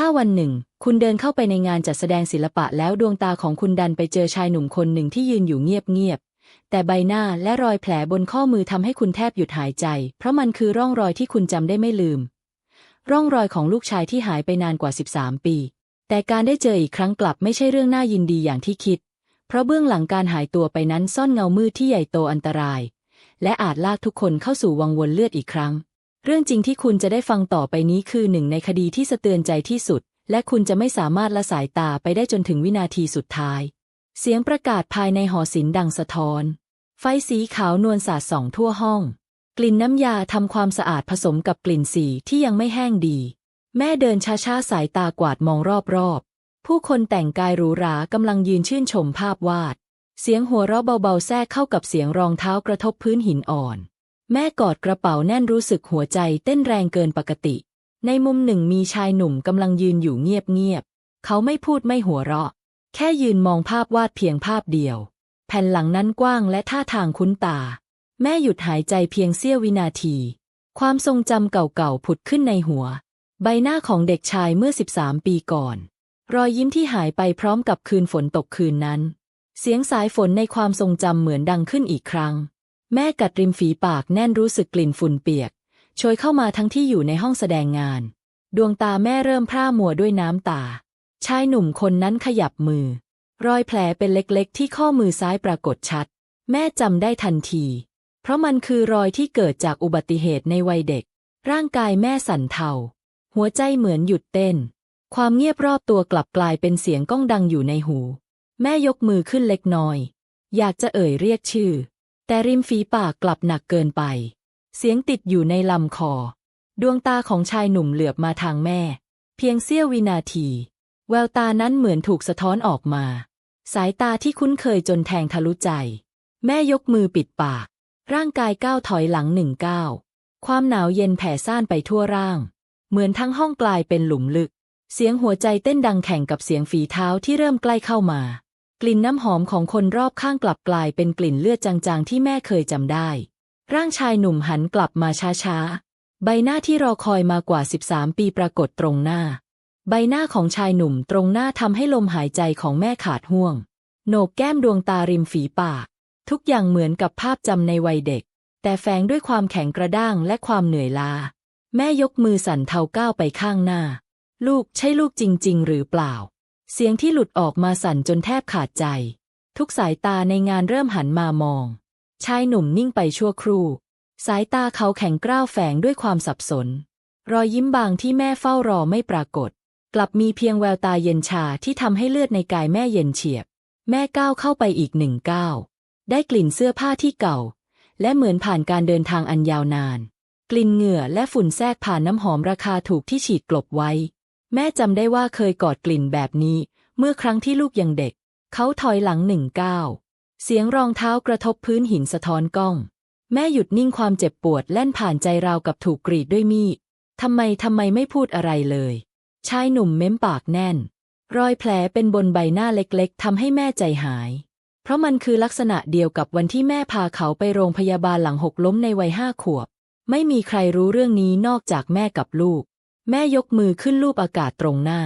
ถ้าวันหนึ่ง คุณเดินเข้าไปในงานจัดแสดงศิลปะแล้วดวงตาของคุณดันไปเจอชายหนุ่มคนหนึ่งที่ยืนอยู่เงียบๆแต่ใบหน้าและรอยแผลบนข้อมือทำให้คุณแทบหยุดหายใจ เพราะมันคือร่องรอยที่คุณจำได้ไม่ลืม ร่องรอยของลูกชายที่หายไปนานกว่า 13 ปี แต่การได้เจออีกครั้งกลับไม่ใช่เรื่องน่ายินดีอย่างที่คิด เพราะเบื้องหลังการหายตัวไปนั้นซ่อนเงามืดที่ใหญ่โตอันตราย และอาจลากทุกคนเข้าสู่วังวนเลือดอีกครั้ง เรื่องจริงที่คุณจะได้ฟังต่อไปนี้คือหนึ่งในคดีที่สะเทือนใจที่สุด และคุณจะไม่สามารถละสายตาไปได้จนถึงวินาทีสุดท้าย เสียงประกาศภายในหอศิลป์ดังสะท้อน ไฟสีขาวนวลสาดส่องทั่วห้อง กลิ่นน้ำยาทำความสะอาดผสมกับกลิ่นสีที่ยังไม่แห้งดี แม่เดินช้าๆสายตากวาดมองรอบๆ ผู้คนแต่งกายหรูหรากำลังยืนชื่นชมภาพวาด เสียงหัวเราะเบาๆแทรกเข้ากับเสียงรองเท้ากระทบพื้นหินอ่อน แม่กอดกระเป๋าแน่นรู้สึกหัวใจเต้นแรงเกินปกติ ในมุมหนึ่งมีชายหนุ่มกำลังยืนอยู่เงียบๆ เขาไม่พูดไม่หัวเราะ แค่ยืนมองภาพวาดเพียงภาพเดียว แผ่นหลังนั้นกว้างและท่าทางคุ้นตา แม่หยุดหายใจเพียงเสี้ยววินาที ความทรงจำเก่าๆผุดขึ้นในหัว ใบหน้าของเด็กชายเมื่อ 13 ปีก่อน รอยยิ้มที่หายไปพร้อมกับคืนฝนตกคืนนั้น เสียงสายฝนในความทรงจำเหมือนดังขึ้นอีกครั้ง แม่กัดริมฝีปากแน่นรู้สึกกลิ่นฝุ่นเปียกโชยเข้ามาทั้งที่อยู่ในห้องแสดงงาน ดวงตาแม่เริ่มพร่ามัวด้วยน้ำตา ชายหนุ่มคนนั้นขยับมือ รอยแผลเป็นเล็กๆ ที่ข้อมือซ้ายปรากฏชัด แม่จำได้ทันที เพราะมันคือรอยที่เกิดจากอุบัติเหตุในวัยเด็ก ร่างกายแม่สั่นเทา หัวใจเหมือนหยุดเต้น ความเงียบรอบตัวกลับกลายเป็นเสียงก้องดังอยู่ในหู แม่ยกมือขึ้นเล็กน้อย อยากจะเอ่ยเรียกชื่อ แต่ริมฝีปากกลับหนักเกินไป เสียงติดอยู่ในลำคอ ดวงตาของชายหนุ่มเหลือบมาทางแม่ เพียงเสี้ยววินาที แววตานั้นเหมือนถูกสะท้อนออกมา สายตาที่คุ้นเคยจนแทงทะลุใจ แม่ยกมือปิดปาก ร่างกายก้าวถอยหลังหนึ่งก้าวความหนาวเย็นแผ่ซ่านไปทั่วร่าง เหมือนทั้งห้องกลายเป็นหลุมลึก เสียงหัวใจเต้นดังแข่งกับเสียงฝีเท้าที่เริ่มใกล้เข้ามา กลิ่นน้ำหอมของคนรอบข้างกลับกลายเป็นกลิ่นเลือดจางๆที่แม่เคยจำได้ ร่างชายหนุ่มหันกลับมาช้าๆ ใบหน้าที่รอคอยมากว่า 13 ปีปรากฏตรงหน้า ใบหน้าของชายหนุ่มตรงหน้าทำให้ลมหายใจของแม่ขาดห่วง โหนกแก้มดวงตาริมฝีปาก ทุกอย่างเหมือนกับภาพจำในวัยเด็ก แต่แฝงด้วยความแข็งกระด้างและความเหนื่อยล้า แม่ยกมือสั่นเทาก้าวไปข้างหน้า ลูกใช่ลูกจริง ๆ หรือเปล่า เสียงที่หลุดออกมาสั่นจนแทบขาดใจ ทุกสายตาในงานเริ่มหันมามอง ชายหนุ่มนิ่งไปชั่วครู่ สายตาเขาแข็งกร้าวแฝงด้วยความสับสน รอยยิ้มบางที่แม่เฝ้ารอไม่ปรากฏ กลับมีเพียงแววตาเย็นชาที่ทำให้เลือดในกายแม่เย็นเฉียบ แม่ก้าวเข้าไปอีกหนึ่งก้าวได้กลิ่นเสื้อผ้าที่เก่า และเหมือนผ่านการเดินทางอันยาวนาน กลิ่นเหงื่อและฝุ่นแทรกผ่านน้ำหอมราคาถูกที่ฉีดกลบไว้ แม่จำได้ว่าเคยกอดกลิ่นแบบนี้ เมื่อครั้งที่ลูกยังเด็ก เขาถอยหลังหนึ่งก้าวเสียงรองเท้ากระทบพื้นหินสะท้อนกล้อง แม่หยุดนิ่งความเจ็บปวดแล่นผ่านใจราวกับถูกกรีดด้วยมีดทำไมทำไมไม่พูดอะไรเลย ชายหนุ่มเม้มปากแน่น รอยแผลเป็นบนใบหน้าเล็กๆทำให้แม่ใจหาย เพราะมันคือลักษณะเดียวกับวันที่แม่พาเขาไปโรงพยาบาลหลังหกล้มในวัยห้าขวบ ไม่มีใครรู้เรื่องนี้นอกจากแม่กับลูก แม่ยกมือขึ้นลูบอากาศตรงหน้า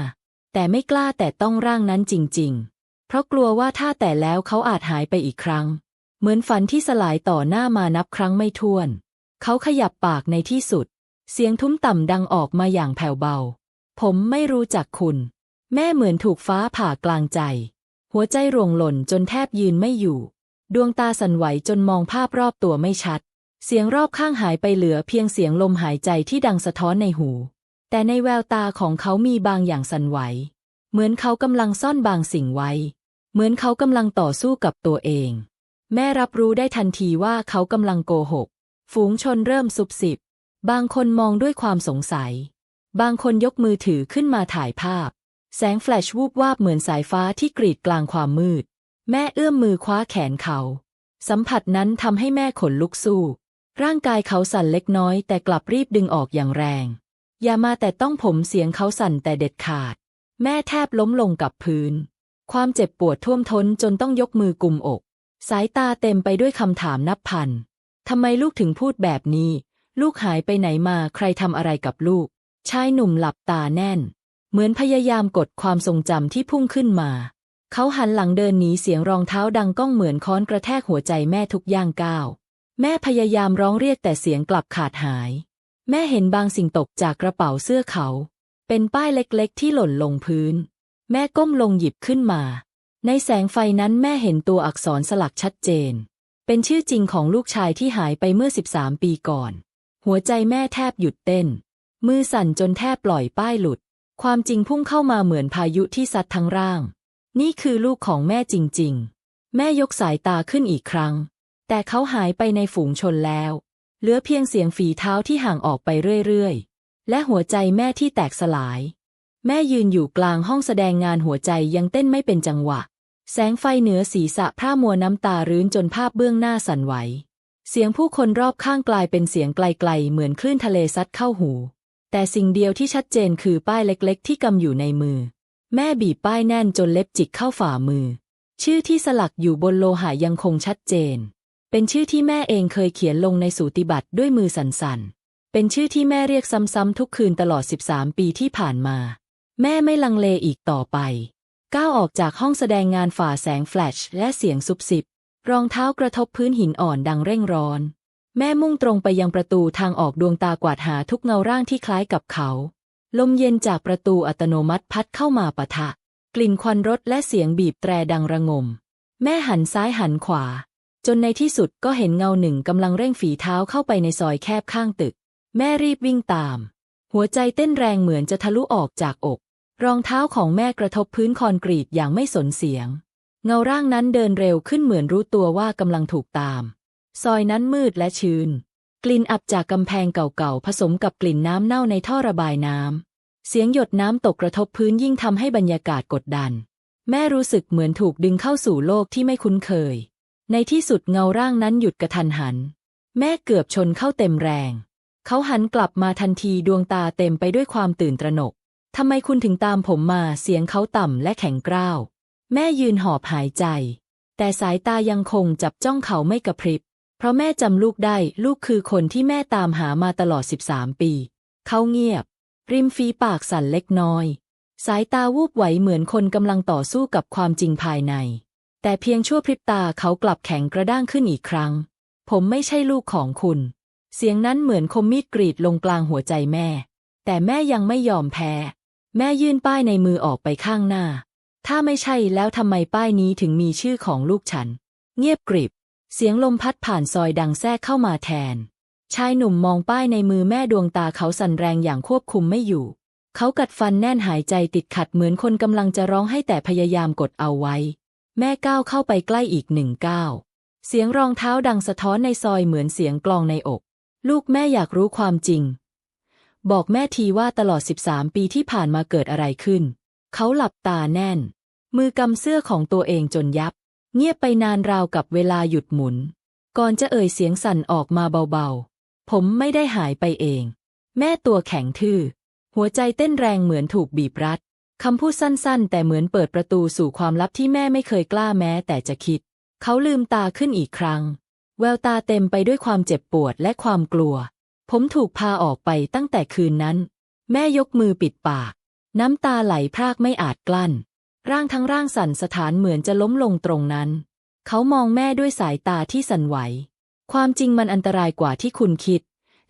แต่ไม่กล้าแต่ต้องร่างนั้นจริง ๆ เพราะกลัวว่าถ้าแต่แล้วเขาอาจหายไปอีกครั้ง เหมือนฝันที่สลายต่อหน้ามานับครั้งไม่ถ้วน เขาขยับปากในที่สุด เสียงทุ้มต่ำดังออกมาอย่างแผ่วเบา ผมไม่รู้จักคุณ แม่เหมือนถูกฟ้าผ่ากลางใจ หัวใจร่วงหล่นจนแทบยืนไม่อยู่ ดวงตาสั่นไหวจนมองภาพรอบตัวไม่ชัด เสียงรอบข้างหายไปเหลือเพียงเสียงลมหายใจที่ดังสะท้อนในหู แต่ในแววตาของเขามีบางอย่างสั่นไหว เหมือนเขากำลังซ่อนบางสิ่งไว้ เหมือนเขากำลังต่อสู้กับตัวเอง แม่รับรู้ได้ทันทีว่าเขากำลังโกหก ฝูงชนเริ่มซุบสิบบางคนมองด้วยความสงสัย บางคนยกมือถือขึ้นมาถ่ายภาพ แสงแฟลชวูบวาบเหมือนสายฟ้าที่กรีดกลางความมืด แม่เอื้อมมือคว้าแขนเขา สัมผัสนั้นทำให้แม่ขนลุกสู้ ร่างกายเขาสั่นเล็กน้อยแต่กลับรีบดึงออกอย่างแรง อย่ามาแต่ต้องผมเสียงเขาสั่นแต่เด็ดขาด แม่แทบล้มลงกับพื้น ความเจ็บปวดท่วมท้นจนต้องยกมือกุมอก สายตาเต็มไปด้วยคำถามนับพันทำไมลูกถึงพูดแบบนี้ ลูกหายไปไหนมาใครทำอะไรกับลูก ชายหนุ่มหลับตาแน่น เหมือนพยายามกดความทรงจำที่พุ่งขึ้นมา เขาหันหลังเดินหนีเสียงรองเท้าดังก้องเหมือนค้อนกระแทกหัวใจแม่ทุกย่างก้าว แม่พยายามร้องเรียกแต่เสียงกลับขาดหาย แม่เห็นบางสิ่งตกจากกระเป๋าเสื้อเขา เป็นป้ายเล็กๆ ที่หล่นลงพื้น แม่ก้มลงหยิบขึ้นมา ในแสงไฟนั้นแม่เห็นตัวอักษรสลักชัดเจน เป็นชื่อจริงของลูกชายที่หายไปเมื่อ 13 ปีก่อน หัวใจแม่แทบหยุดเต้น มือสั่นจนแทบปล่อยป้ายหลุด ความจริงพุ่งเข้ามาเหมือนพายุที่ซัดทั้งร่าง นี่คือลูกของแม่จริงๆ แม่ยกสายตาขึ้นอีกครั้ง แต่เขาหายไปในฝูงชนแล้ว เหลือเพียงเสียงฝีเท้าที่ห่างออกไปเรื่อยๆ และหัวใจแม่ที่แตกสลาย แม่ยืนอยู่กลางห้องแสดงงานหัวใจยังเต้นไม่เป็นจังหวะ แสงไฟเหนือศีรษะพร่ามัวน้ำตารื้นจนภาพเบื้องหน้าสั่นไหว เสียงผู้คนรอบข้างกลายเป็นเสียงไกลๆ เหมือนคลื่นทะเลซัดเข้าหู แต่สิ่งเดียวที่ชัดเจนคือป้ายเล็กๆ ที่กำอยู่ในมือ แม่บีบป้ายแน่นจนเล็บจิกเข้าฝ่ามือ ชื่อที่สลักอยู่บนโลหะยังคงชัดเจน เป็นชื่อที่แม่เองเคยเขียนลงในสูติบัตรด้วยมือสั่นๆ เป็นชื่อที่แม่เรียกซ้ำๆทุกคืนตลอด 13 ปีที่ผ่านมา แม่ไม่ลังเลอีกต่อไป ก้าวออกจากห้องแสดงงานฝ่าแสงแฟลชและเสียงซุบซิบ รองเท้ากระทบพื้นหินอ่อนดังเร่งร้อน แม่มุ่งตรงไปยังประตูทางออกดวงตากวาดหาทุกเงาร่างที่คล้ายกับเขา ลมเย็นจากประตูอัตโนมัติพัดเข้ามาปะทะ กลิ่นควันรถและเสียงบีบแตรดังระงม แม่หันซ้ายหันขวา จนในที่สุดก็เห็นเงาหนึ่งกำลังเร่งฝีเท้าเข้าไปในซอยแคบข้างตึก แม่รีบวิ่งตาม หัวใจเต้นแรงเหมือนจะทะลุออกจากอก รองเท้าของแม่กระทบพื้นคอนกรีตอย่างไม่สนเสียง เงาร่างนั้นเดินเร็วขึ้นเหมือนรู้ตัวว่ากำลังถูกตาม ซอยนั้นมืดและชื้น กลิ่นอับจากกำแพงเก่าๆผสมกับกลิ่นน้ำเน่าในท่อระบายน้ำเสียงหยดน้ำตกกระทบพื้นยิ่งทำให้บรรยากาศกดดัน แม่รู้สึกเหมือนถูกดึงเข้าสู่โลกที่ไม่คุ้นเคย ในที่สุดเงาร่างนั้นหยุดกระทันหัน แม่เกือบชนเข้าเต็มแรง เขาหันกลับมาทันทีดวงตาเต็มไปด้วยความตื่นตระหนก ทำไมคุณถึงตามผมมาเสียงเขาต่ำและแข็งกร้าว แม่ยืนหอบหายใจ แต่สายตายังคงจับจ้องเขาไม่กระพริบ เพราะแม่จำลูกได้ลูกคือคนที่แม่ตามหามาตลอด 13 ปี เขาเงียบ ริมฝีปากสั่นเล็กน้อย สายตาวูบไหวเหมือนคนกำลังต่อสู้กับความจริงภายใน แต่เพียงชั่วพริบตาเขากลับแข็งกระด้างขึ้นอีกครั้ง ผมไม่ใช่ลูกของคุณ เสียงนั้นเหมือนคมมีดกรีดลงกลางหัวใจแม่ แต่แม่ยังไม่ยอมแพ้ แม่ยื่นป้ายในมือออกไปข้างหน้า ถ้าไม่ใช่แล้วทำไมป้ายนี้ถึงมีชื่อของลูกฉัน เงียบกริบ เสียงลมพัดผ่านซอยดังแทรกเข้ามาแทน ชายหนุ่มมองป้ายในมือแม่ดวงตาเขาสั่นแรงอย่างควบคุมไม่อยู่ เขากัดฟันแน่นหายใจติดขัดเหมือนคนกำลังจะร้องให้แต่พยายามกดเอาไว้ แม่ก้าวเข้าไปใกล้อีกหนึ่งก้าวเสียงรองเท้าดังสะท้อนในซอยเหมือนเสียงกลองในอก ลูกแม่อยากรู้ความจริง บอกแม่ทีว่าตลอด 13 ปีที่ผ่านมาเกิดอะไรขึ้น เขาหลับตาแน่น มือกำเสื้อของตัวเองจนยับ เงียบไปนานราวกับเวลาหยุดหมุน ก่อนจะเอ่ยเสียงสั่นออกมาเบาๆ ผมไม่ได้หายไปเอง แม่ตัวแข็งทื่อ หัวใจเต้นแรงเหมือนถูกบีบรัด คำพูดสั้นๆ แต่เหมือนเปิดประตูสู่ความลับที่แม่ไม่เคยกล้าแม้แต่จะคิด เขาลืมตาขึ้นอีกครั้ง แววตาเต็มไปด้วยความเจ็บปวดและความกลัว ผมถูกพาออกไปตั้งแต่คืนนั้น แม่ยกมือปิดปาก น้ำตาไหลพรากไม่อาจกลั้น ร่างทั้งร่างสั่นสถานเหมือนจะล้มลงตรงนั้น เขามองแม่ด้วยสายตาที่สั่นไหว ความจริงมันอันตรายกว่าที่คุณคิด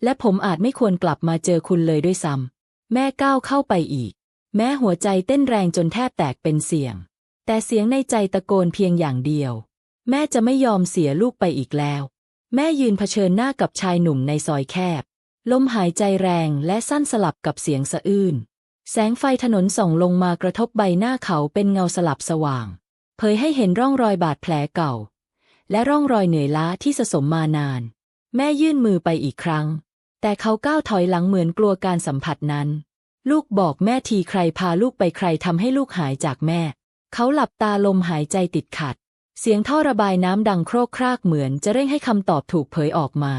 และผมอาจไม่ควรกลับมาเจอคุณเลยด้วยซ้ำแม่ก้าวเข้าไปอีก แม้หัวใจเต้นแรงจนแทบแตกเป็นเสียง แต่เสียงในใจตะโกนเพียงอย่างเดียว แม่จะไม่ยอมเสียลูกไปอีกแล้ว แม่ยืนเผชิญหน้ากับชายหนุ่มในซอยแคบ ลมหายใจแรงและสั้นสลับกับเสียงสะอื้น แสงไฟถนนส่องลงมากระทบใบหน้าเขาเป็นเงาสลับสว่าง เผยให้เห็นร่องรอยบาดแผลเก่า และร่องรอยเหนื่อยล้าที่สะสมมานาน แม่ยื่นมือไปอีกครั้ง แต่เขาก้าวถอยหลังเหมือนกลัวการสัมผัสนั้น ลูกบอกแม่ทีใครพาลูกไปใครทำให้ลูกหายจากแม่ เขาหลับตาลมหายใจติดขัด เสียงท่อระบายน้ำดังโครกครากเหมือนจะเร่งให้คำตอบถูกเผยออกมา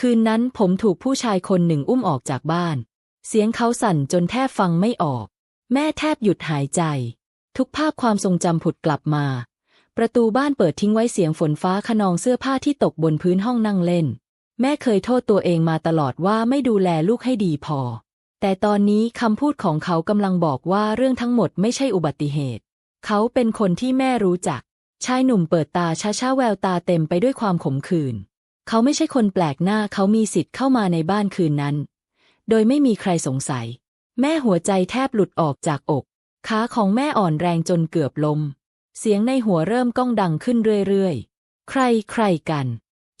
คืนนั้นผมถูกผู้ชายคนหนึ่งอุ้มออกจากบ้าน เสียงเขาสั่นจนแทบฟังไม่ออก แม่แทบหยุดหายใจ ทุกภาพความทรงจำผุดกลับมา ประตูบ้านเปิดทิ้งไว้เสียงฝนฟ้าขนองเสื้อผ้าที่ตกบนพื้นห้องนั่งเล่น แม่เคยโทษตัวเองมาตลอดว่าไม่ดูแลลูกให้ดีพอ แต่ตอนนี้คำพูดของเขากำลังบอกว่าเรื่องทั้งหมดไม่ใช่อุบัติเหตุ เขาเป็นคนที่แม่รู้จัก ชายหนุ่มเปิดตาช้าๆแววตาเต็มไปด้วยความขมขื่น เขาไม่ใช่คนแปลกหน้าเขามีสิทธิ์เข้ามาในบ้านคืนนั้น โดยไม่มีใครสงสัย แม่หัวใจแทบหลุดออกจากอก ขาของแม่อ่อนแรงจนเกือบล้มเสียงในหัวเริ่มก้องดังขึ้นเรื่อยๆ ใครใครกัน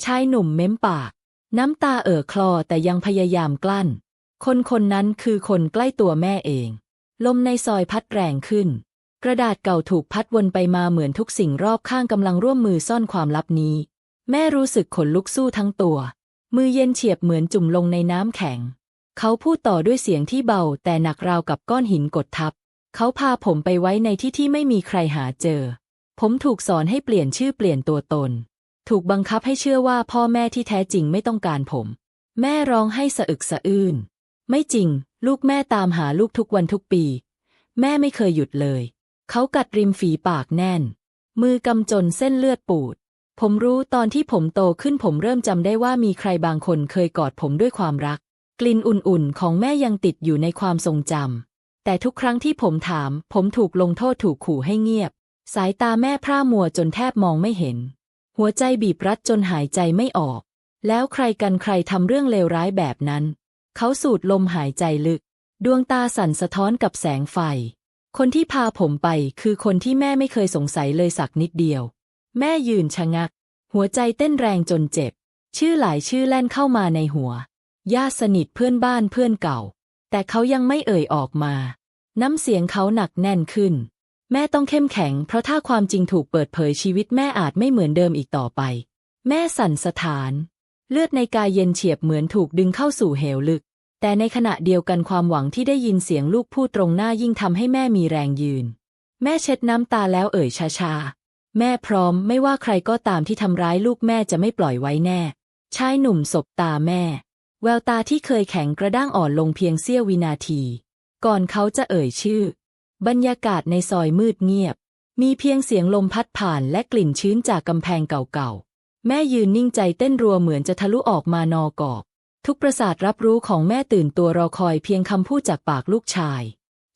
ชายหนุ่มเม้มปาก น้ำตาเอ่อคลอแต่ยังพยายามกลั้น คนคนนั้นคือคนใกล้ตัวแม่เอง ลมในซอยพัดแรงขึ้น กระดาษเก่าถูกพัดวนไปมาเหมือนทุกสิ่งรอบข้างกำลังร่วมมือซ่อนความลับนี้ แม่รู้สึกขนลุกสู้ทั้งตัว มือเย็นเฉียบเหมือนจุ่มลงในน้ำแข็ง เขาพูดต่อด้วยเสียงที่เบาแต่หนักราวกับก้อนหินกดทับ เขาพาผมไปไว้ในที่ที่ไม่มีใครหาเจอ ผมถูกสอนให้เปลี่ยนชื่อเปลี่ยนตัวตน ถูกบังคับให้เชื่อว่าพ่อแม่ที่แท้จริงไม่ต้องการผม แม่ร้องให้สะอึกสะอื้น ไม่จริง ลูกแม่ตามหาลูกทุกวันทุกปี แม่ไม่เคยหยุดเลย เขากัดริมฝีปากแน่น มือกำจนเส้นเลือดปูด ผมรู้ตอนที่ผมโตขึ้นผมเริ่มจำได้ว่ามีใครบางคนเคยกอดผมด้วยความรัก กลิ่นอุ่นๆ ของแม่ยังติดอยู่ในความทรงจำแต่ทุกครั้งที่ผมถาม ผมถูกลงโทษถูกขู่ให้เงียบ สายตาแม่พร่ามัวจนแทบมองไม่เห็น หัวใจบีบรัดจนหายใจไม่ออก แล้วใครกันใครทำเรื่องเลวร้ายแบบนั้น เขาสูดลมหายใจลึก ดวงตาสั่นสะท้อนกับแสงไฟ คนที่พาผมไปคือคนที่แม่ไม่เคยสงสัยเลยสักนิดเดียว แม่ยืนชะงัก หัวใจเต้นแรงจนเจ็บ ชื่อหลายชื่อแล่นเข้ามาในหัว ญาติสนิทเพื่อนบ้านเพื่อนเก่า แต่เขายังไม่เอ่ยออกมา น้ำเสียงเขาหนักแน่นขึ้น แม่ต้องเข้มแข็ง เพราะถ้าความจริงถูกเปิดเผยชีวิตแม่อาจไม่เหมือนเดิมอีกต่อไป แม่สั่นสถาน เลือดในกายเย็นเฉียบเหมือนถูกดึงเข้าสู่เหวลึก แต่ในขณะเดียวกันความหวังที่ได้ยินเสียงลูกพูดตรงหน้ายิ่งทำให้แม่มีแรงยืน แม่เช็ดน้ำตาแล้วเอ่ยช้าๆ แม่พร้อมไม่ว่าใครก็ตามที่ทำร้ายลูกแม่จะไม่ปล่อยไว้แน่ ชายหนุ่มสบตาแม่ แววตาที่เคยแข็งกระด้างอ่อนลงเพียงเสี้ยววินาที ก่อนเขาจะเอ่ยชื่อ บรรยากาศในซอยมืดเงียบ มีเพียงเสียงลมพัดผ่านและกลิ่นชื้นจากกำแพงเก่าๆ แม่ยืนนิ่งใจเต้นรัวเหมือนจะทะลุออกมานอกอกทุกประสาทรับรู้ของแม่ตื่นตัวรอคอยเพียงคำพูดจากปากลูกชาย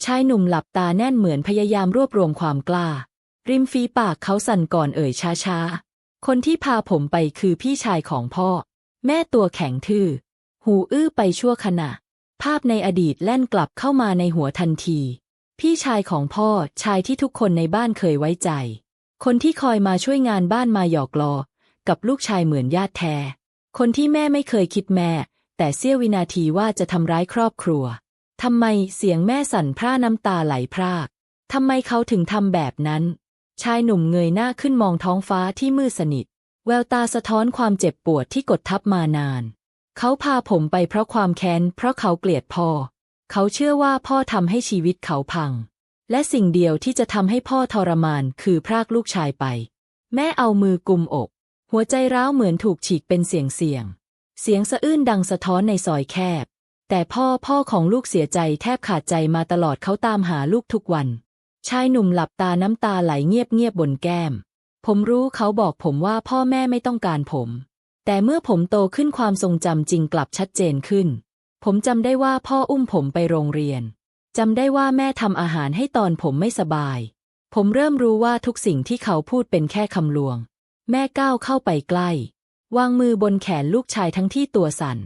ชายหนุ่มหลับตาแน่นเหมือนพยายามรวบรวมความกล้า ริมฝีปากเขาสั่นก่อนเอ่ยช้าๆ คนที่พาผมไปคือพี่ชายของพ่อ แม่ตัวแข็งทื่อ หูอื้อไปชั่วขณะ ภาพในอดีตแล่นกลับเข้ามาในหัวทันที พี่ชายของพ่อชายที่ทุกคนในบ้านเคยไว้ใจ คนที่คอยมาช่วยงานบ้านมาหยอกล้อ กับลูกชายเหมือนญาติแท้ คนที่แม่ไม่เคยคิดแม่ แต่เสี้ยววินาทีว่าจะทำร้ายครอบครัวทำไมเสียงแม่สั่นพร่าน้ำตาไหลพรากทำไมเขาถึงทำแบบนั้น ชายหนุ่มเงยหน้าขึ้นมองท้องฟ้าที่มืดสนิท แววตาสะท้อนความเจ็บปวดที่กดทับมานาน เขาพาผมไปเพราะความแค้น เพราะเขาเกลียดพ่อ เขาเชื่อว่าพ่อทำให้ชีวิตเขาพัง และสิ่งเดียวที่จะทำให้พ่อทรมานคือพรากลูกชายไป แม่เอามือกุมอก หัวใจร้าวเหมือนถูกฉีกเป็นเสียงเสียง เสียงสะอื้นดังสะท้อนในซอยแคบ แต่พ่อพ่อของลูกเสียใจแทบขาดใจมาตลอดเขาตามหาลูกทุกวัน ชายหนุ่มหลับตาน้ำตาไหลเงียบเงียบบนแก้ม ผมรู้เขาบอกผมว่าพ่อแม่ไม่ต้องการผม แต่เมื่อผมโตขึ้นความทรงจำจริงกลับชัดเจนขึ้น ผมจำได้ว่าพ่ออุ้มผมไปโรงเรียนจำได้ว่าแม่ทำอาหารให้ตอนผมไม่สบาย ผมเริ่มรู้ว่าทุกสิ่งที่เขาพูดเป็นแค่คำลวง แม่ก้าวเข้าไปใกล้ วางมือบนแขนลูกชายทั้งที่ตัวสั่น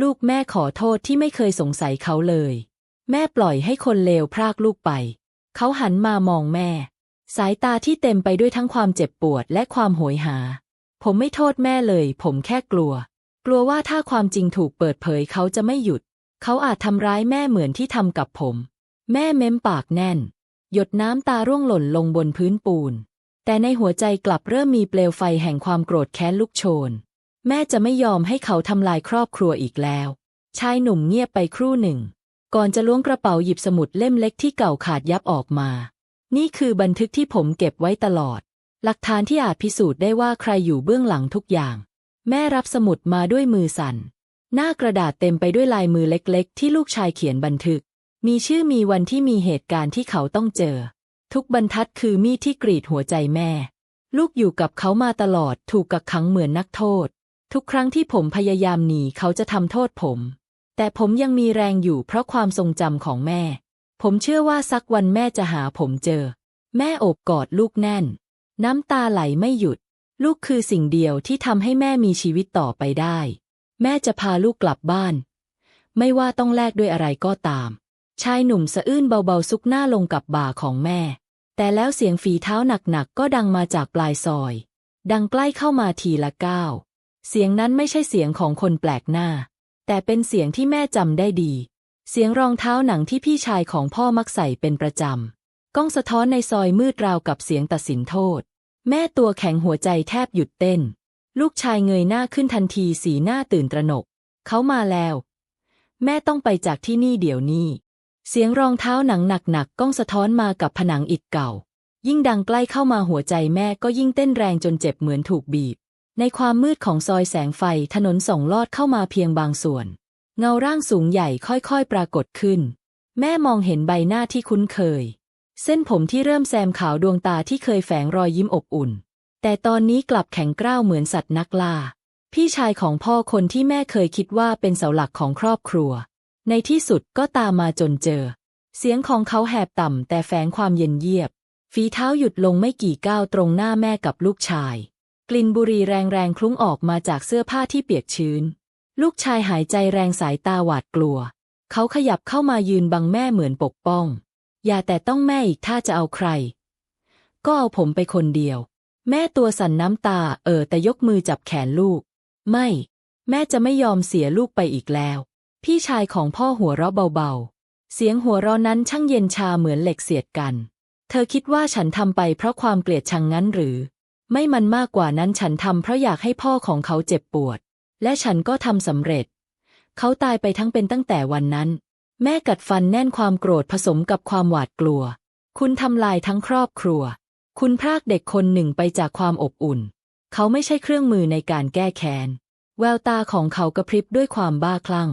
ลูกแม่ขอโทษที่ไม่เคยสงสัยเขาเลย แม่ปล่อยให้คนเลวพรากลูกไป เขาหันมามองแม่ สายตาที่เต็มไปด้วยทั้งความเจ็บปวดและความโหยหา ผมไม่โทษแม่เลย ผมแค่กลัว กลัวว่าถ้าความจริงถูกเปิดเผยเขาจะไม่หยุด เขาอาจทำร้ายแม่เหมือนที่ทำกับผม แม่เม้มปากแน่น หยดน้ำตาร่วงหล่นลงบนพื้นปูน แต่ในหัวใจกลับเริ่มมีเปลวไฟแห่งความโกรธแค้นลุกโชน แม่จะไม่ยอมให้เขาทำลายครอบครัวอีกแล้ว ชายหนุ่มเงียบไปครู่หนึ่ง ก่อนจะล้วงกระเป๋าหยิบสมุดเล่มเล็กที่เก่าขาดยับออกมา นี่คือบันทึกที่ผมเก็บไว้ตลอด หลักฐานที่อาจพิสูจน์ได้ว่าใครอยู่เบื้องหลังทุกอย่าง แม่รับสมุดมาด้วยมือสั่น หน้ากระดาษเต็มไปด้วยลายมือเล็กๆ ที่ลูกชายเขียนบันทึก มีชื่อมีวันที่มีเหตุการณ์ที่เขาต้องเจอ ทุกบรรทัดคือมีดที่กรีดหัวใจแม่ ลูกอยู่กับเขามาตลอดถูกกักขังเหมือนนักโทษ ทุกครั้งที่ผมพยายามหนีเขาจะทำโทษผม แต่ผมยังมีแรงอยู่เพราะความทรงจำของแม่ ผมเชื่อว่าสักวันแม่จะหาผมเจอ แม่โอบกอดลูกแน่น น้ำตาไหลไม่หยุด ลูกคือสิ่งเดียวที่ทำให้แม่มีชีวิตต่อไปได้ แม่จะพาลูกกลับบ้าน ไม่ว่าต้องแลกด้วยอะไรก็ตาม ชายหนุ่มสะอื้นเบาๆซุกหน้าลงกับบ่าของแม่ แต่แล้วเสียงฝีเท้าหนักๆก็ดังมาจากปลายซอย ดังใกล้เข้ามาทีละก้าว เสียงนั้นไม่ใช่เสียงของคนแปลกหน้า แต่เป็นเสียงที่แม่จำได้ดี เสียงรองเท้าหนังที่พี่ชายของพ่อมักใส่เป็นประจำก้องสะท้อนในซอยมืดราวกับเสียงตัดสินโทษ แม่ตัวแข็งหัวใจแทบหยุดเต้น ลูกชายเงยหน้าขึ้นทันทีสีหน้าตื่นตระหนก เขามาแล้ว แม่ต้องไปจากที่นี่เดี๋ยวนี้ เสียงรองเท้าหนังหนักๆก้องสะท้อนมากับผนังอิฐเก่า ยิ่งดังใกล้เข้ามาหัวใจแม่ก็ยิ่งเต้นแรงจนเจ็บเหมือนถูกบีบ ในความมืดของซอยแสงไฟถนนส่องลอดเข้ามาเพียงบางส่วน เงาร่างสูงใหญ่ค่อยๆปรากฏขึ้น แม่มองเห็นใบหน้าที่คุ้นเคย เส้นผมที่เริ่มแซมขาวดวงตาที่เคยแฝงรอยยิ้มอบอุ่น แต่ตอนนี้กลับแข็งกร้าวเหมือนสัตว์นักล่า พี่ชายของพ่อคนที่แม่เคยคิดว่าเป็นเสาหลักของครอบครัว ในที่สุดก็ตามมาจนเจอ เสียงของเขาแหบต่ำแต่แฝงความเย็นเยียบ ฝีเท้าหยุดลงไม่กี่ก้าวตรงหน้าแม่กับลูกชาย กลิ่นบุหรี่แรงๆคลุ้งออกมาจากเสื้อผ้าที่เปียกชื้น ลูกชายหายใจแรงสายตาหวาดกลัว เขาขยับเข้ามายืนบังแม่เหมือนปกป้อง อย่าแต่ต้องแม่อีกถ้าจะเอาใคร ก็เอาผมไปคนเดียว แม่ตัวสั่นน้ำตาเออแต่ยกมือจับแขนลูก ไม่ แม่จะไม่ยอมเสียลูกไปอีกแล้ว พี่ชายของพ่อหัวเราะเบาๆ เสียงหัวเราะนั้นช่างเย็นชาเหมือนเหล็กเสียดกัน เธอคิดว่าฉันทำไปเพราะความเกลียดชังงั้นหรือ ไม่มันมากกว่านั้นฉันทำเพราะอยากให้พ่อของเขาเจ็บปวด และฉันก็ทำสำเร็จ เขาตายไปทั้งเป็นตั้งแต่วันนั้น แม่กัดฟันแน่นความโกรธผสมกับความหวาดกลัว คุณทำลายทั้งครอบครัว คุณพรากเด็กคนหนึ่งไปจากความอบอุ่น เขาไม่ใช่เครื่องมือในการแก้แค้น แววตาของเขากระพริบด้วยความบ้าคลั่ง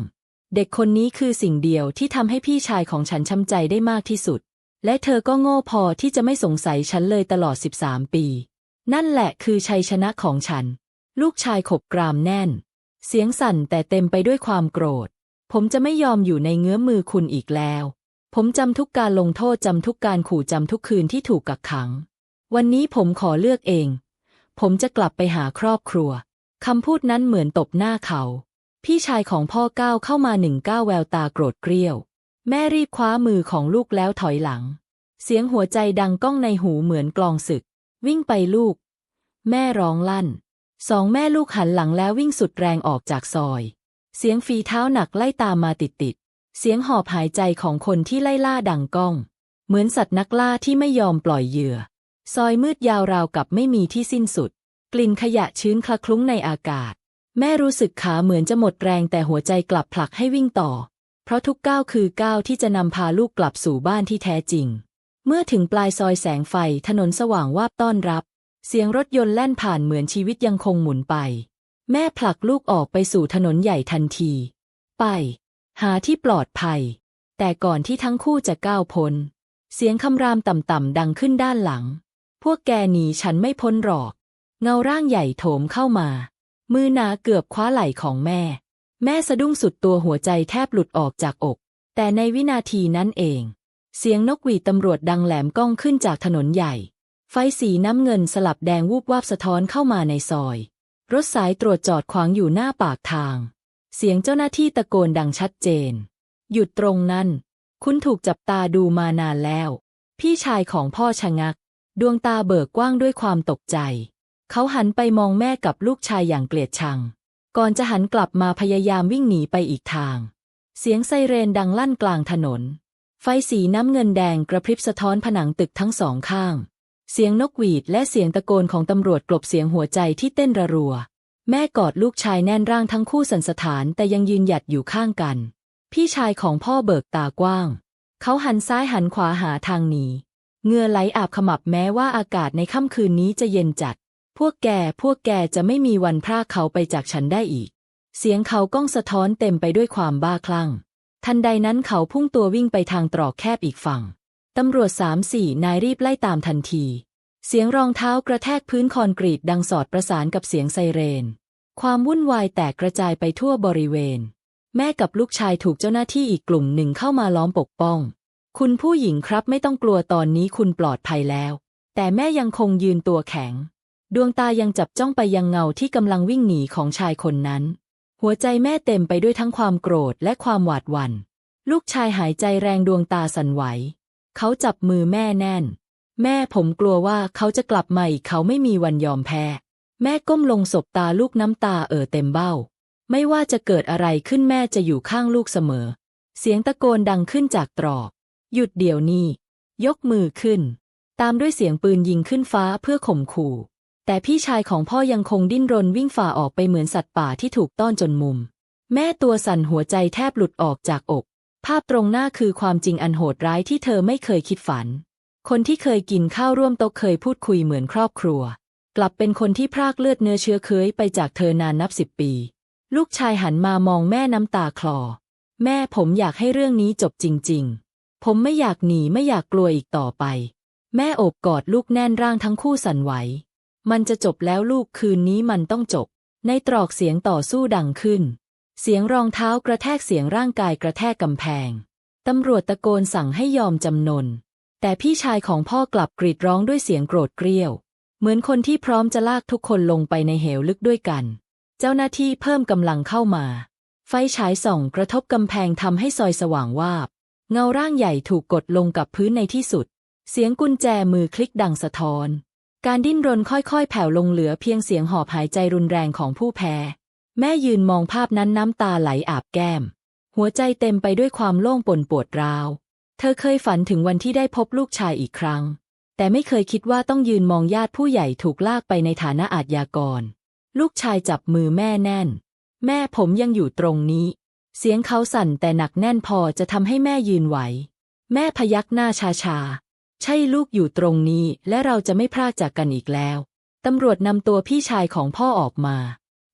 เด็กคนนี้คือสิ่งเดียวที่ทำให้พี่ชายของฉันช้ำใจได้มากที่สุด และเธอก็โง่พอที่จะไม่สงสัยฉันเลยตลอด 13 ปี นั่นแหละคือชัยชนะของฉัน ลูกชายขบกรามแน่น เสียงสั่นแต่เต็มไปด้วยความโกรธ ผมจะไม่ยอมอยู่ในเงื้อมือคุณอีกแล้ว ผมจำทุกการลงโทษจำทุกการขู่จำทุกคืนที่ถูกกักขัง วันนี้ผมขอเลือกเอง ผมจะกลับไปหาครอบครัวคำพูดนั้นเหมือนตบหน้าเขา พี่ชายของพ่อก้าวเข้ามาหนึ่งก้าวแววตาโกรธเกรี้ยว แม่รีบคว้ามือของลูกแล้วถอยหลัง เสียงหัวใจดังก้องในหูเหมือนกลองศึก วิ่งไปลูก แม่ร้องลั่น สองแม่ลูกหันหลังแล้ววิ่งสุดแรงออกจากซอย เสียงฝีเท้าหนักไล่ตามมาติดๆเสียงหอบหายใจของคนที่ไล่ล่าดังก้อง เหมือนสัตว์นักล่าที่ไม่ยอมปล่อยเหยื่อ ซอยมืดยาวราวกับไม่มีที่สิ้นสุด กลิ่นขยะชื้นคละคลุ้งในอากาศ แม่รู้สึกขาเหมือนจะหมดแรงแต่หัวใจกลับผลักให้วิ่งต่อ เพราะทุกก้าวคือก้าวที่จะนำพาลูกกลับสู่บ้านที่แท้จริง เมื่อถึงปลายซอยแสงไฟถนนสว่างวาบต้อนรับ เสียงรถยนต์แล่นผ่านเหมือนชีวิตยังคงหมุนไป แม่ผลักลูกออกไปสู่ถนนใหญ่ทันที ไป หาที่ปลอดภัย แต่ก่อนที่ทั้งคู่จะก้าวพ้น เสียงคำรามต่ำๆดังขึ้นด้านหลัง พวกแกหนีฉันไม่พ้นหรอก เงาร่างใหญ่โถมเข้ามา มือหนาเกือบคว้าไหล่ของแม่ แม่สะดุ้งสุดตัวหัวใจแทบหลุดออกจากอก แต่ในวินาทีนั้นเอง เสียงนกหวีดตำรวจดังแหลมก้องขึ้นจากถนนใหญ่ ไฟสีน้ำเงินสลับแดงวูบวาบสะท้อนเข้ามาในซอย รถสายตรวจจอดขวางอยู่หน้าปากทาง เสียงเจ้าหน้าที่ตะโกนดังชัดเจน หยุดตรงนั้น คุณถูกจับตาดูมานานแล้ว พี่ชายของพ่อชะงัก ดวงตาเบิกกว้างด้วยความตกใจ เขาหันไปมองแม่กับลูกชายอย่างเกลียดชัง ก่อนจะหันกลับมาพยายามวิ่งหนีไปอีกทาง เสียงไซเรนดังลั่นกลางถนน ไฟสีน้ำเงินแดงกระพริบสะท้อนผนังตึกทั้งสองข้าง เสียงนกหวีดและเสียงตะโกนของตำรวจกลบเสียงหัวใจที่เต้นระรัว แม่กอดลูกชายแน่นร่างทั้งคู่สันสถานแต่ยังยืนหยัดอยู่ข้างกัน พี่ชายของพ่อเบิกตากว้าง เขาหันซ้ายหันขวาหาทางหนีเงื่อไหลอาบขมับแม้ว่าอากาศในค่ำคืนนี้จะเย็นจัด พวกแกพวกแกจะไม่มีวันพรากเขาไปจากฉันได้อีก เสียงเขาก้องสะท้อนเต็มไปด้วยความบ้าคลั่ง ทันใดนั้นเขาพุ่งตัววิ่งไปทางตรอกแคบอีกฝั่ง ตำรวจสามสี่นายรีบไล่ตามทันที เสียงรองเท้ากระแทกพื้นคอนกรีตดังสอดประสานกับเสียงไซเรน ความวุ่นวายแตกกระจายไปทั่วบริเวณ แม่กับลูกชายถูกเจ้าหน้าที่อีกกลุ่มหนึ่งเข้ามาล้อมปกป้อง คุณผู้หญิงครับไม่ต้องกลัวตอนนี้คุณปลอดภัยแล้ว แต่แม่ยังคงยืนตัวแข็ง ดวงตายังจับจ้องไปยังเงาที่กำลังวิ่งหนีของชายคนนั้น หัวใจแม่เต็มไปด้วยทั้งความโกรธและความหวาดหวัน่น ลูกชายหายใจแรงดวงตาสั่นไหว เขาจับมือแม่แน่น แม่ผมกลัวว่าเขาจะกลับมาอีกเขาไม่มีวันยอมแพ้ แม่ก้มลงสบตาลูกน้ำตาเอ่อเต็มเบ้า ไม่ว่าจะเกิดอะไรขึ้นแม่จะอยู่ข้างลูกเสมอ เสียงตะโกนดังขึ้นจากตรอก หยุดเดี๋ยวนี้ ยกมือขึ้น ตามด้วยเสียงปืนยิงขึ้นฟ้าเพื่อข่มขู่ แต่พี่ชายของพ่อยังคงดิ้นรนวิ่งฝ่าออกไปเหมือนสัตว์ป่าที่ถูกต้อนจนมุม แม่ตัวสั่นหัวใจแทบหลุดออกจากอก ภาพตรงหน้าคือความจริงอันโหดร้ายที่เธอไม่เคยคิดฝัน คนที่เคยกินข้าวร่วมโต๊ะเคยพูดคุยเหมือนครอบครัว กลับเป็นคนที่พรากเลือดเนื้อเชื้อเคยไปจากเธอนานนับสิบปี ลูกชายหันมามองแม่น้ำตาคลอ แม่ผมอยากให้เรื่องนี้จบจริง ๆ ผมไม่อยากหนีไม่อยากกลัวอีกต่อไป แม่โอบกอดลูกแน่นร่างทั้งคู่สั่นไหว มันจะจบแล้วลูกคืนนี้มันต้องจบ ในตรอกเสียงต่อสู้ดังขึ้น เสียงรองเท้ากระแทกเสียงร่างกายกระแทกกำแพง ตำรวจตะโกนสั่งให้ยอมจำนน แต่พี่ชายของพ่อกลับกรีดร้องด้วยเสียงโกรธเกรี้ยว เหมือนคนที่พร้อมจะลากทุกคนลงไปในเหวลึกด้วยกัน เจ้าหน้าที่เพิ่มกำลังเข้ามา ไฟฉายส่องกระทบกำแพงทำให้ซอยสว่างวาบ เงาร่างใหญ่ถูกกดลงกับพื้นในที่สุด เสียงกุญแจมือคลิกดังสะท้อน การดิ้นรนค่อยๆ แผ่วลงเหลือเพียงเสียงหอบหายใจรุนแรงของผู้แพ้ แม่ยืนมองภาพนั้นน้ำตาไหลอาบแก้ม หัวใจเต็มไปด้วยความโล่งปนปวดร้าว เธอเคยฝันถึงวันที่ได้พบลูกชายอีกครั้ง แต่ไม่เคยคิดว่าต้องยืนมองญาติผู้ใหญ่ถูกลากไปในฐานะอาทยากร ลูกชายจับมือแม่แน่น แม่ผมยังอยู่ตรงนี้ เสียงเขาสั่นแต่หนักแน่นพอจะทำให้แม่ยืนไหว แม่พยักหน้าชาชาๆ ใช่ลูกอยู่ตรงนี้และเราจะไม่พลากจากกันอีกแล้ว ตำรวจนำตัวพี่ชายของพ่อออกมา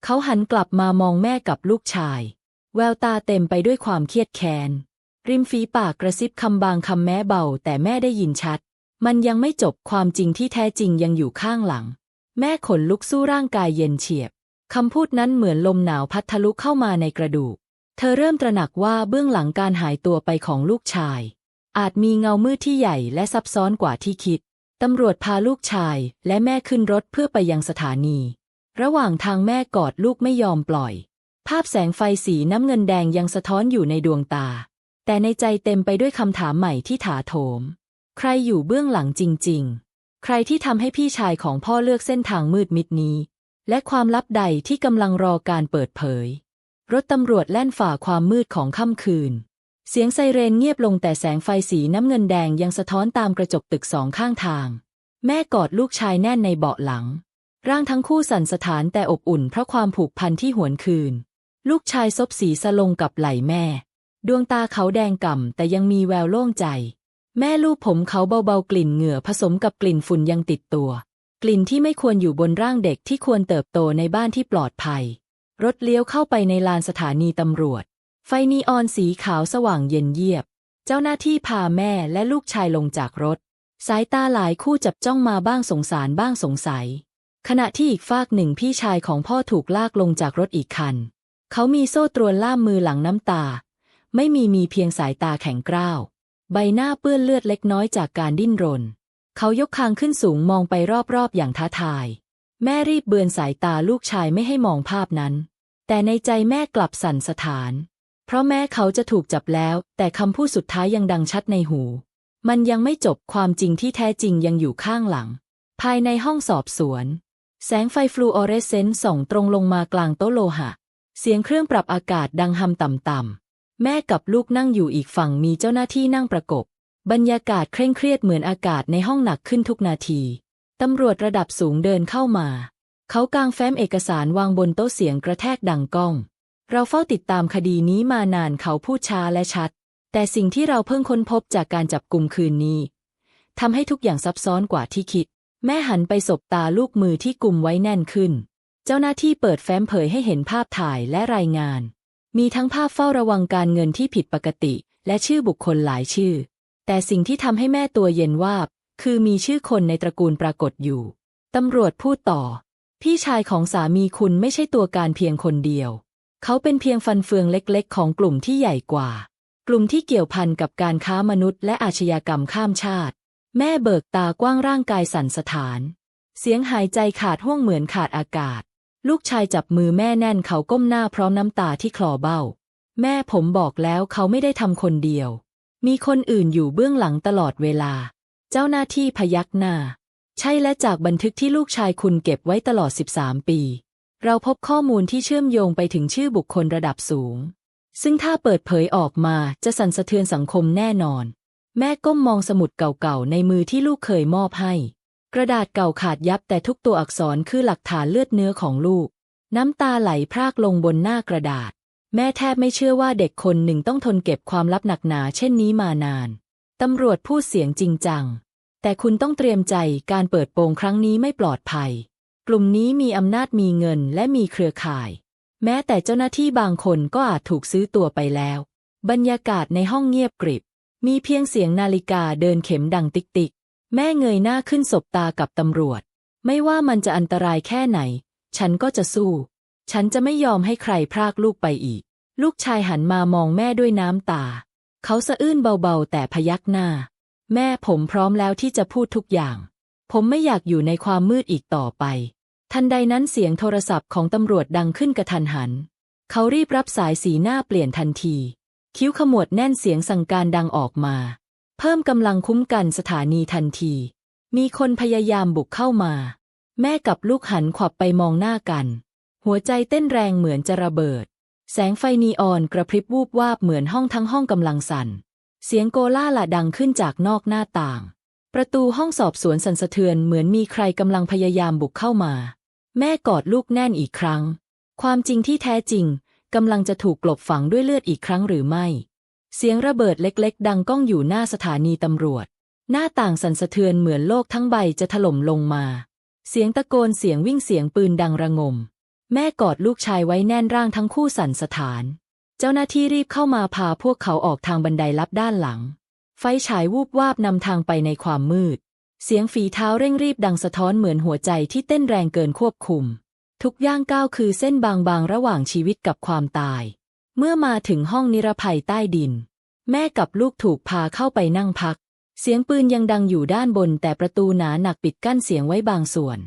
เขาหันกลับมามองแม่กับลูกชาย แววตาเต็มไปด้วยความเครียดแค้น ริมฝีปากกระซิบคำบางคำแม้เบาแต่แม่ได้ยินชัด มันยังไม่จบความจริงที่แท้จริงยังอยู่ข้างหลัง แม่ขนลุกสู้ร่างกายเย็นเฉียบคำพูดนั้นเหมือนลมหนาวพัดทะลุเข้ามาในกระดูก เธอเริ่มตระหนักว่าเบื้องหลังการหายตัวไปของลูกชาย อาจมีเงามืดที่ใหญ่และซับซ้อนกว่าที่คิด ตำรวจพาลูกชายและแม่ขึ้นรถเพื่อไปยังสถานี ระหว่างทางแม่กอดลูกไม่ยอมปล่อย ภาพแสงไฟสีน้ำเงินแดงยังสะท้อนอยู่ในดวงตา แต่ในใจเต็มไปด้วยคำถามใหม่ที่ถาโถม ใครอยู่เบื้องหลังจริง ๆ ใครที่ทำให้พี่ชายของพ่อเลือกเส้นทางมืดมิดนี้ และความลับใดที่กำลังรอการเปิดเผย รถตำรวจแล่นฝ่าความมืดของค่ำคืน เสียงไซเรนเงียบลงแต่แสงไฟสีน้ำเงินแดงยังสะท้อนตามกระจกตึกสองข้างทาง แม่กอดลูกชายแน่นในเบาะหลัง ร่างทั้งคู่สั่นสะท้านแต่อบอุ่นเพราะความผูกพันที่หวนคืน ลูกชายซบสีสลงกับไหล่แม่ ดวงตาเขาแดงก่ำแต่ยังมีแววโล่งใจ แม่ลูบผมเขาเบาๆกลิ่นเหงื่อผสมกับกลิ่นฝุ่นยังติดตัว กลิ่นที่ไม่ควรอยู่บนร่างเด็กที่ควรเติบโตในบ้านที่ปลอดภัย รถเลี้ยวเข้าไปในลานสถานีตำรวจ ไฟนีออนสีขาวสว่างเย็นเยียบ เจ้าหน้าที่พาแม่และลูกชายลงจากรถ สายตาหลายคู่จับจ้องมาบ้างสงสารบ้างสงสัย ขณะที่อีกฝากหนึ่งพี่ชายของพ่อถูกลากลงจากรถอีกคัน เขามีโซ่ตรวนล่ามมือหลังน้ำตา ไม่มีมีเพียงสายตาแข็งกร้าว ใบหน้าเปื้อนเลือดเล็กน้อยจากการดิ้นรน เขายกคางขึ้นสูงมองไปรอบๆอย่างท้าทาย แม่รีบเบือนสายตาลูกชายไม่ให้มองภาพนั้น แต่ในใจแม่กลับสั่นสะท้าน เพราะแม้เขาจะถูกจับแล้ว แต่คำพูดสุดท้ายยังดังชัดในหู มันยังไม่จบความจริงที่แท้จริงยังอยู่ข้างหลัง ภายในห้องสอบสวน แสงไฟฟลูออเรสเซนต์ส่องตรงลงมากลางโต๊ะโลหะ เสียงเครื่องปรับอากาศดังหำต่ำๆแม่กับลูกนั่งอยู่อีกฝั่งมีเจ้าหน้าที่นั่งประกบ บรรยากาศเคร่งเครียดเหมือนอากาศในห้องหนักขึ้นทุกนาทีตำรวจระดับสูงเดินเข้ามา เขากางแฟ้มเอกสารวางบนโต๊ะเสียงกระแทกดังก้อง เราเฝ้าติดตามคดีนี้มานานเขาพูดช้าและชัด แต่สิ่งที่เราเพิ่งค้นพบจากการจับกลุ่มคืนนี้ทำให้ทุกอย่างซับซ้อนกว่าที่คิด แม่หันไปสบตาลูกมือที่กลุ่มไว้แน่นขึ้น เจ้าหน้าที่เปิดแฟ้มเผยให้เห็นภาพถ่ายและรายงาน มีทั้งภาพเฝ้าระวังการเงินที่ผิดปกติ และชื่อบุคคลหลายชื่อ แต่สิ่งที่ทำให้แม่ตัวเย็นวาบ คือมีชื่อคนในตระกูลปรากฏอยู่ตำรวจพูดต่อ พี่ชายของสามีคุณไม่ใช่ตัวการเพียงคนเดียว เขาเป็นเพียงฟันเฟืองเล็กๆ ของกลุ่มที่ใหญ่กว่า กลุ่มที่เกี่ยวพันกับการค้ามนุษย์และอาชญากรรมข้ามชาติ แม่เบิกตากว้างร่างกายสั่นสะท้าน เสียงหายใจขาดห่วงเหมือนขาดอากาศ ลูกชายจับมือแม่แน่นเขาก้มหน้าพร้อมน้ำตาที่คลอเบ้า แม่ผมบอกแล้วเขาไม่ได้ทำคนเดียว มีคนอื่นอยู่เบื้องหลังตลอดเวลา เจ้าหน้าที่พยักหน้า ใช่และจากบันทึกที่ลูกชายคุณเก็บไว้ตลอด 13 ปี เราพบข้อมูลที่เชื่อมโยงไปถึงชื่อบุคคลระดับสูง ซึ่งถ้าเปิดเผยออกมาจะสั่นสะเทือนสังคมแน่นอน แม่ก้มมองสมุดเก่าๆ ในมือที่ลูกเคยมอบให้ กระดาษเก่าขาดยับแต่ทุกตัวอักษรคือหลักฐานเลือดเนื้อของลูก น้ำตาไหลพรากลงบนหน้ากระดาษ แม่แทบไม่เชื่อว่าเด็กคนหนึ่งต้องทนเก็บความลับหนักหนาเช่นนี้มานานตำรวจพูดเสียงจริงจัง แต่คุณต้องเตรียมใจการเปิดโปงครั้งนี้ไม่ปลอดภัย กลุ่มนี้มีอำนาจมีเงินและมีเครือข่าย แม้แต่เจ้าหน้าที่บางคนก็อาจถูกซื้อตัวไปแล้ว บรรยากาศในห้องเงียบกริบ มีเพียงเสียงนาฬิกาเดินเข็มดังติ๊กติ๊กแม่เงยหน้าขึ้นสบตากับตำรวจ ไม่ว่ามันจะอันตรายแค่ไหน ฉันก็จะสู้ ฉันจะไม่ยอมให้ใครพรากลูกไปอีก ลูกชายหันมามองแม่ด้วยน้ำตา เขาสะอื้นเบาๆแต่พยักหน้า แม่ผมพร้อมแล้วที่จะพูดทุกอย่าง ผมไม่อยากอยู่ในความมืดอีกต่อไป ทันใดนั้นเสียงโทรศัพท์ของตำรวจดังขึ้นกระทันหัน เขารีบรับสายสีหน้าเปลี่ยนทันที คิ้วขมวดแน่นเสียงสั่งการดังออกมา เพิ่มกำลังคุ้มกันสถานีทันที มีคนพยายามบุกเข้ามา แม่กับลูกหันขวับไปมองหน้ากัน หัวใจเต้นแรงเหมือนจะระเบิด แสงไฟนีออนกระพริบวูบวาบเหมือนห้องทั้งห้องกำลังสั่น เสียงโกล่าละดังขึ้นจากนอกหน้าต่าง ประตูห้องสอบสวนสั่นสะเทือนเหมือนมีใครกำลังพยายามบุกเข้ามา แม่กอดลูกแน่นอีกครั้ง ความจริงที่แท้จริงกำลังจะถูกกลบฝังด้วยเลือดอีกครั้งหรือไม่ เสียงระเบิดเล็กๆ ดังก้องอยู่หน้าสถานีตำรวจ หน้าต่างสั่นสะเทือนเหมือนโลกทั้งใบจะถล่มลงมา เสียงตะโกนเสียงวิ่งเสียงปืนดังระงม แม่กอดลูกชายไว้แน่นร่างทั้งคู่สั่นสะท้าน เจ้าหน้าที่รีบเข้ามาพาพวกเขาออกทางบันไดลับด้านหลัง ไฟฉายวูบวาบนำทางไปในความมืด เสียงฝีเท้าเร่งรีบดังสะท้อนเหมือนหัวใจที่เต้นแรงเกินควบคุม ทุกย่างก้าวคือเส้นบางๆ ระหว่างชีวิตกับความตาย เมื่อมาถึงห้องนิรภัยใต้ดิน แม่กับลูกถูกพาเข้าไปนั่งพัก เสียงปืนยังดังอยู่ด้านบน แต่ประตูหนาหนักปิดกั้นเสียงไว้บางส่วน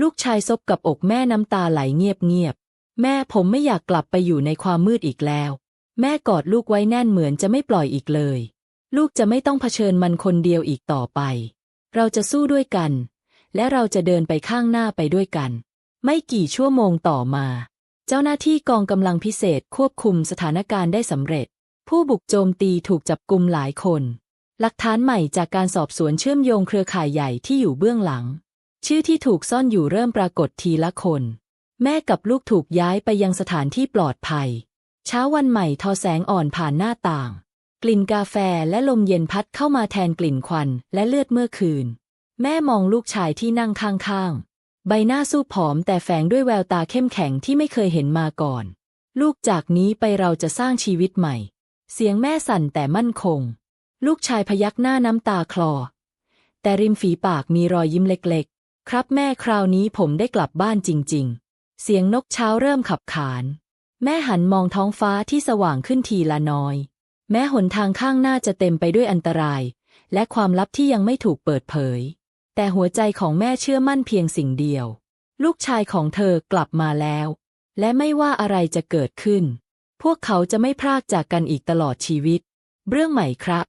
ลูกชายซบกับอกแม่น้ำตาไหลเงียบๆแม่ผมไม่อยากกลับไปอยู่ในความมืดอีกแล้ว แม่กอดลูกไว้แน่นเหมือนจะไม่ปล่อยอีกเลย ลูกจะไม่ต้องเผชิญมันคนเดียวอีกต่อไป เราจะสู้ด้วยกัน และเราจะเดินไปข้างหน้าไปด้วยกัน ไม่กี่ชั่วโมงต่อมา เจ้าหน้าที่กองกำลังพิเศษควบคุมสถานการณ์ได้สำเร็จ ผู้บุกโจมตีถูกจับกุมหลายคน หลักฐานใหม่จากการสอบสวนเชื่อมโยงเครือข่ายใหญ่ที่อยู่เบื้องหลัง ชื่อที่ถูกซ่อนอยู่เริ่มปรากฏทีละคน แม่กับลูกถูกย้ายไปยังสถานที่ปลอดภัย เช้าวันใหม่ทอแสงอ่อนผ่านหน้าต่าง กลิ่นกาแฟและลมเย็นพัดเข้ามาแทนกลิ่นควันและเลือดเมื่อคืน แม่มองลูกชายที่นั่งข้างๆ ใบหน้าสู้ผอมแต่แฝงด้วยแววตาเข้มแข็งที่ไม่เคยเห็นมาก่อน ลูกจากนี้ไปเราจะสร้างชีวิตใหม่ เสียงแม่สั่นแต่มั่นคง ลูกชายพยักหน้าน้ำตาคลอ แต่ริมฝีปากมีรอยยิ้มเล็กๆ ครับแม่คราวนี้ผมได้กลับบ้านจริง ๆ เสียงนกเช้าเริ่มขับขาน แม่หันมองท้องฟ้าที่สว่างขึ้นทีละน้อย แม้หนทางข้างหน้าจะเต็มไปด้วยอันตราย และความลับที่ยังไม่ถูกเปิดเผย แต่หัวใจของแม่เชื่อมั่นเพียงสิ่งเดียว ลูกชายของเธอกลับมาแล้ว และไม่ว่าอะไรจะเกิดขึ้น พวกเขาจะไม่พรากจากกันอีกตลอดชีวิต เรื่องใหม่ครับ